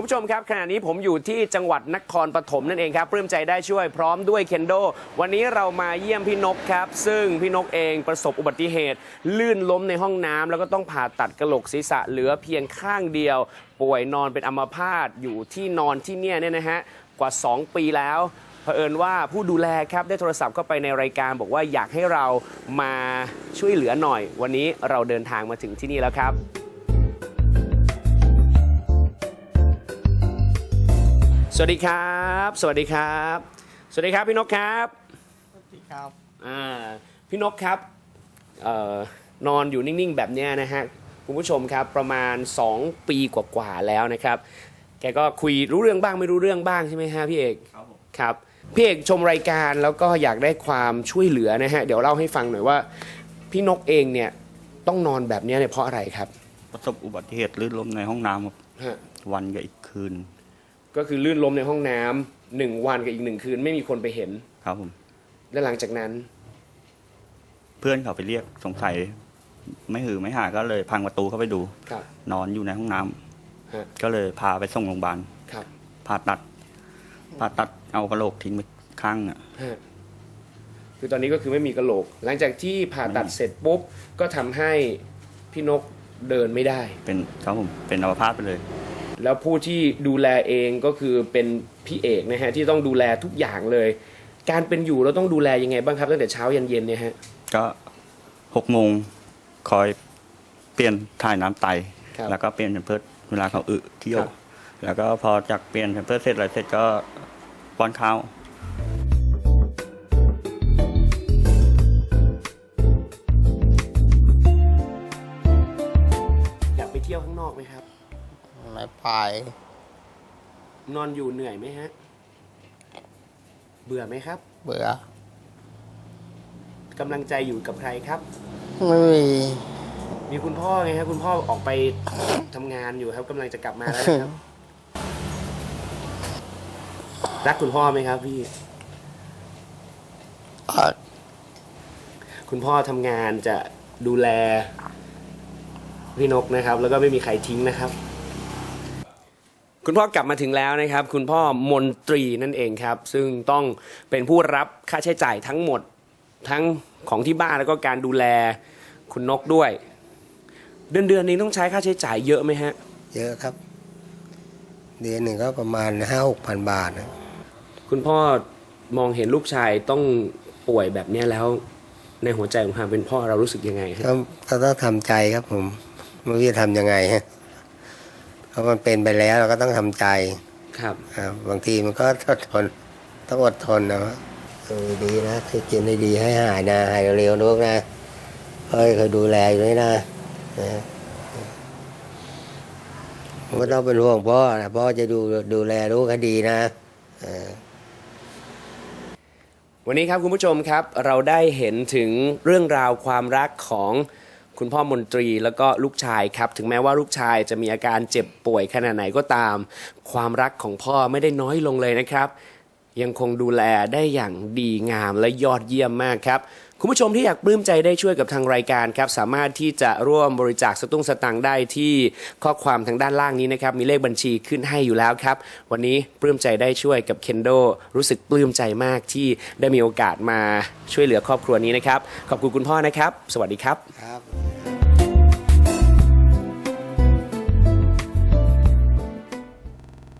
คุณผู้ชมครับขณะนี้ผมอยู่ที่จังหวัดนครปฐมนั่นเองครับปลื้มใจได้ช่วยพร้อมด้วยเคนโด วันนี้เรามาเยี่ยมพี่นกครับ ซึ่งพี่นกเองประสบอุบัติเหตุ ลื่นล้มในห้องน้ำแล้วก็ต้องผ่าตัดกระโหลกศีรษะเหลือเพียงข้างเดียว ป่วยนอนเป็นอัมพาตอยู่ที่นอนที่เนี่ยเนี่ยนะฮะกว่า 2 ปีแล้วเผอิญว่าผู้ดูแลครับได้โทรศัพท์เข้าไปในรายการบอกว่าอยากให้เรามาช่วยเหลือหน่อย วันนี้เราเดินทางมาถึงที่นี่แล้วครับ สวัสดีครับ สวัสดีครับ สวัสดีครับพี่นกครับครับอ่าพี่นกครับเอ่อนอนอยู่นิ่งๆแบบเนี้ยนะฮะคุณผู้ชมครับประมาณ 2 ปีกว่าๆแล้วนะครับ แกก็คุยรู้เรื่องบ้างไม่รู้เรื่องบ้างใช่ไหมฮะพี่เอกครับผมครับพี่เอกชมรายการแล้วก็อยากได้ความช่วยเหลือนะฮะเดี๋ยวเล่าให้ฟังหน่อยว่า พี่นกเองเนี่ยต้องนอนแบบเนี้ยเนี่ยเพราะอะไรครับ ประสบอุบัติเหตุลื่นล้มในห้องน้ำครับฮะวันกับอีกคืน ก็คือลื่นล้มในห้องน้ำหนึ่งวันกับอีกหนึ่งคืน ไม่มีคนไปเห็น ครับผม และหลังจากนั้น เพื่อนเขาไปเรียกสงสัย ไม่หือไม่หาก็เลยพังประตูเข้าไปดู ครับ นอนอยู่ในห้องน้ำฮะ ก็เลยพาไปส่งโรงพยาบาลครับผ่าตัดผ่าตัดเอากระโหลกทิ้งไปข้างอะ ฮะคือตอนนี้ก็คือไม่มีกระโหลก หลังจากที่ผ่าตัดเสร็จปุ๊บ ก็ทำให้พี่นกเดินไม่ได้ เป็นครับผมเป็นอัมพาตไปเลย แล้วผู้ที่ดูแลเองก็คือเป็นพี่เอกนะฮะที่ต้องดูแลทุกอย่างเลย การเป็นอยู่เราต้องดูแลยังไงบ้างครับตั้งแต่เช้ายันเย็นเนี่ยฮะก็หกโมงคอยเปลี่ยนถ่ายน้ำไต ครับแล้วก็เปลี่ยนแพมเพิร์สเวลาเขาอึเที่ยวครับ แล้วก็พอจากเปลี่ยนแพมเพิร์สเสร็จอะไรเสร็จก็ป้อนข้าว ไม่ไป นอนอยู่เหนื่อยไหมฮะ เบื่อไหมครับ เบื่อกำลังใจอยู่กับใครครับ ไม่มี มีคุณพ่อไงครับ คุณพ่อออกไปทำงานอยู่ครับกำลังจะกลับมาแล้วนะครับ รักคุณพ่อไหมครับพี่อะคุณพ่อทำงานจะดูแลพี่นกนะครับ แล้วก็ไม่มีใครทิ้งนะครับ คุณพ่อกลับมาถึงแล้วนะครับ คุณพ่อมนตรีนั่นเองครับ ซึ่งต้องเป็นผู้รับค่าใช้จ่ายทั้งหมดทั้งของที่บ้านแล้วก็การดูแลคุณนกด้วย เดือนเดือนๆนี้ต้องใช้ค่าใช้จ่ายเยอะไหมฮะ เยอะครับ เดือนหนึ่งก็ประมาณห้าหกพันบาทนะคุณพ่อมองเห็นลูกชายต้องป่วยแบบเนี้ยแล้ว ในหัวใจของความเป็นพ่อเรารู้สึกยังไงฮะก็ก็ต้องทำใจครับผมไม่รู้จะทำยังไงฮะเพ ราะมันเป็นไปแล้วเราก็ต้องทำใจครับครับบางทีมันก็ต้องทนต้องอดทนนะเออดีนะคือกินให้ดีให้หายนะหายเร็วๆลูกนะเฮ้ยเคยดูแลอยู่ด้วยนะนะไม่ต้องเป็นห่วงพ่อนะพ่อจะดูดูแลลูกให้ดีนะเออวันนี้ครับคุณผู้ชมครับเราได้เห็นถึงเรื่องราวความรักของ คุณพ่อมนตรีแล้วก็ลูกชายครับ ถึงแม้ว่าลูกชายจะมีอาการเจ็บป่วยขนาดไหนก็ตาม ความรักของพ่อไม่ได้น้อยลงเลยนะครับ ยังคงดูแลได้อย่างดีงามและยอดเยี่ยมมากครับคุณผู้ชมที่อยากปลื้มใจได้ช่วยกับทางรายการครับ สามารถที่จะร่วมบริจาคสตุ้งสตังได้ที่ข้อความทางด้านล่างนี้นะครับ มีเลขบัญชีขึ้นให้อยู่แล้วครับ วันนี้ปลื้มใจได้ช่วยกับเคนโดรู้สึกปลื้มใจมากที่ได้มีโอกาสมาช่วยเหลือครอบครัวนี้นะครับ ขอบคุณคุณพ่อนะครับ สวัสดีครับครับ